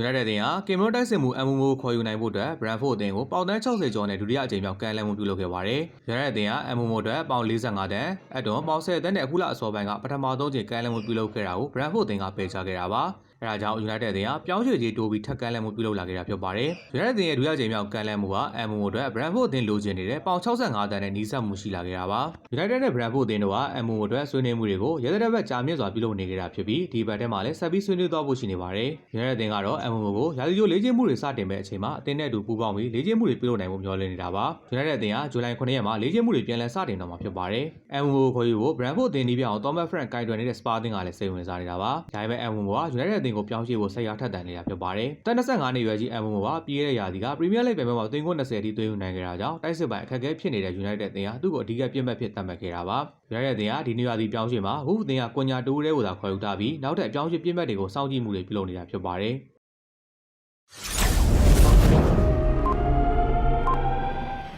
United အသင်းဟာကင်မရွန်တိုက်စစ်မှုအမှုမိုကိုခေါ်ယူနိုင်ဖို့အတွက် Brentford အသင်းကိုပေါင်တန်း60ကျော်နဲ့ဒုတိယအကြိမ်မြောက်ကမ်းလှမ်းမှုပြုလုပ်ခဲ့ပါတယ်။ United အသင်းဟာအမှုမိုအတွက်ပေါင်45တန်းအတွန်ပေါင်10တန်းနဲ့အခုလအစောပိုင်းကပထမဆုံးချိန်ကမ်းလှမ်းမှုပြုလုပ်ခဲ့တာကို Brentford အသင်းကပယ်ချခဲ့တာပါ။ အဲဒါကြောင့် United အသင်းဟာပြောင်းရွှေ့ကြီးတိုးပြီးထပ်ကမ်းလှမ်းမှုပြုလုပ်လာခဲ့တာဖြစ်ပါတယ်။ United အသင်းရဲ့ဒုတိယကြိမ်မြောက်ကမ်းလှမ်းမှုဟာအမှုမိုအတွက် Brentford အသင်းလိုချင်နေတဲ့ပေါင်65တန်းနဲ့နီးစပ်မှုရှိလာခဲ့တာပါ။ United နဲ့ Brentford အသင်းတို့ဟာအမှုမိုအတွက်ဆွေးနွေးမှုတွေကိုရဲတဲ့ဘက်ကြာမြင့်စွာပြုလုပ်နေကြတာဖြစ်ပြီးဒီဘက်ထဲမှာလည်းဆက်ပြီးဆွေးနွေးသွားဖို့ရှိနေပါတယ်။ United အသင်းကတော့အမှုမိုကိုရာသီကျိုးလေ့ကျင့်မှုတွေစတင်မဲ့အချိန်မှာအသင်းနဲ့အတူပူးပေါင်းပြီးလေ့ကျင့်မှုတွေပြုလုပ်နိုင်ဖို့မျှော်လင့်နေတာပါ။ United အသင်းဟာဇူလိုင်9ရက်မှာလေ့ကျင့်မှုတွေပြန်လည်စတင်တော့မှာဖြစ်ပါတယ်။ MMO ကိုခေါ်ယူဖို့ Brentford အသင်းဒီပြောင်း Thomas Frank ကင်တွယ်နေတဲ့ Spa အသင်းကလည်းစိတ်ဝင်စားနေတာပါ။ဒါပေမဲ့ MMO က United အသင်းကိုပြောင်းရွှေ့ဖို့ဆက်ရောက်ထက်သန်နေတာဖြစ်ပါတယ်။တက်25နှစ်ရွယ်ကြီး MMO ကပြီးခဲ့တဲ့ရာသီက Premier League ပြိုင်ပွဲမှာသွင်းကို20အထိသွင်းယူနိုင်ခဲ့တာကြောင့်တိုက်စစ်ပိုင်းအခက်အခဲဖြစ်နေတဲ့ United အသင်းဟာသူ့ကိုအဓိကပြစ်မှတ်ဖြစ်သတ်မှတ်ခဲ့တာပါ။ United အသင်းဟာဒီနေ့ရာသီပြောင်းရွှေ့မှာ Wolves အသင်းကကွန်ညာတူးတဲကိုသာခေါ်ယူထားပြီးနောက်ထပ်အပြောင်းရွှေ့ပြစ်မှတ်တွေကိုစောင့်ကြည့်မှုတွေပြုလုပ်နေတာဖြစ်ပါတယ်။